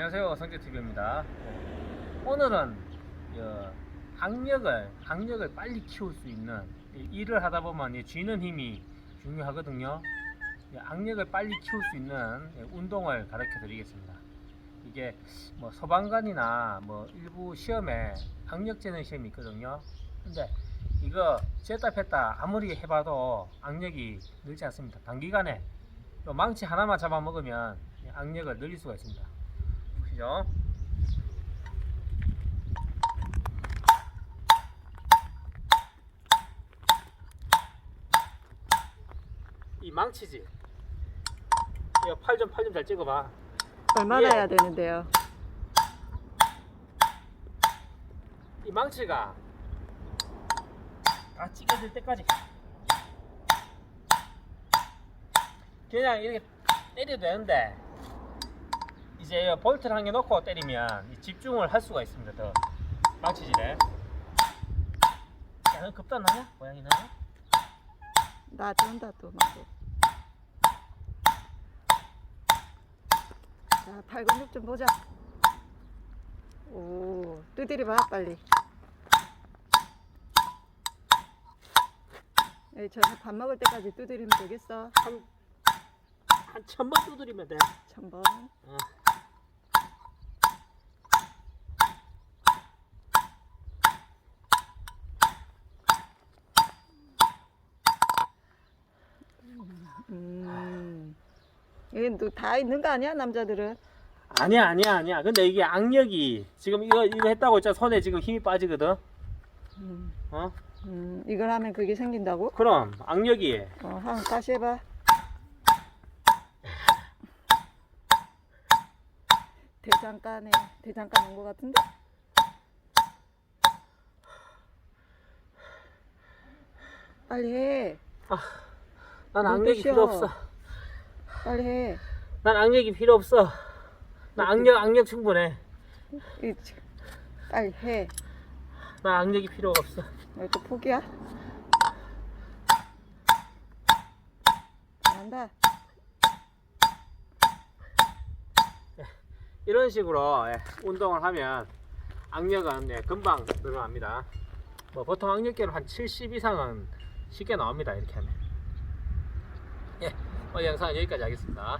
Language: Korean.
안녕하세요. 성재TV입니다. 오늘은 어, 악력을 빨리 키울 수 있는 이 일을 하다 보면 이 쥐는 힘이 중요하거든요. 이 악력을 빨리 키울 수 있는 예, 운동을 가르쳐 드리겠습니다. 이게 뭐 소방관이나 뭐 일부 시험에 악력 재는 시험이 있거든요. 근데 이거 쟀다 폈다 아무리 해봐도 악력이 늘지 않습니다. 단기간에 또 망치 하나만 잡아먹으면 이 악력을 늘릴 수가 있습니다 보시죠. 이 망치지. 이거 팔좀 팔 좀 잘 찍어봐. 얼마나 예. 해야 되는데요? 이 망치가 다 찢어질 때까지 그냥 이렇게 때려도 되는데 이제 이 볼트를 한 개 넣고 때리면 이 집중을 할 수가 있습니다 더 망치질에 야너 겁도 안 나냐? 고양이 너? 나 준다 또 막. 자, 팔 근육 좀 보자. 오, 두드려 봐 빨리. 에이, 저녁 밥 먹을 때까지 두드리면 되겠어? 한, 한 천번 두드리면 돼 천 번. 어. 음. 이건 또다 있는 거 아니야 남자들은? 아니야 아니야 아니야 근데 이게 악력이 지금 이거 이거 했다고 했잖아 손에 지금 힘이 빠지거든 음. 어? 음, 이걸 하면 그게 생긴다고? 그럼 악력이 어, 한번 다시 해봐. 대장간에 대장간 온것 같은데? 빨리 해. 난눈 악력이. 필요 없어 빨리 해. 난 악력이 필요 없어. 나 악력 악력 충분해. 이, 지- 빨리 해. 나 악력이 필요가 없어. 왜또 포기야? 잘한다. 이런 식으로 예, 운동을 하면 악력은 예, 금방 늘어납니다. 뭐 보통 악력계로 한 70 이상은 쉽게 나옵니다. 이렇게 하면. 예, 오늘 영상은 여기까지 하겠습니다.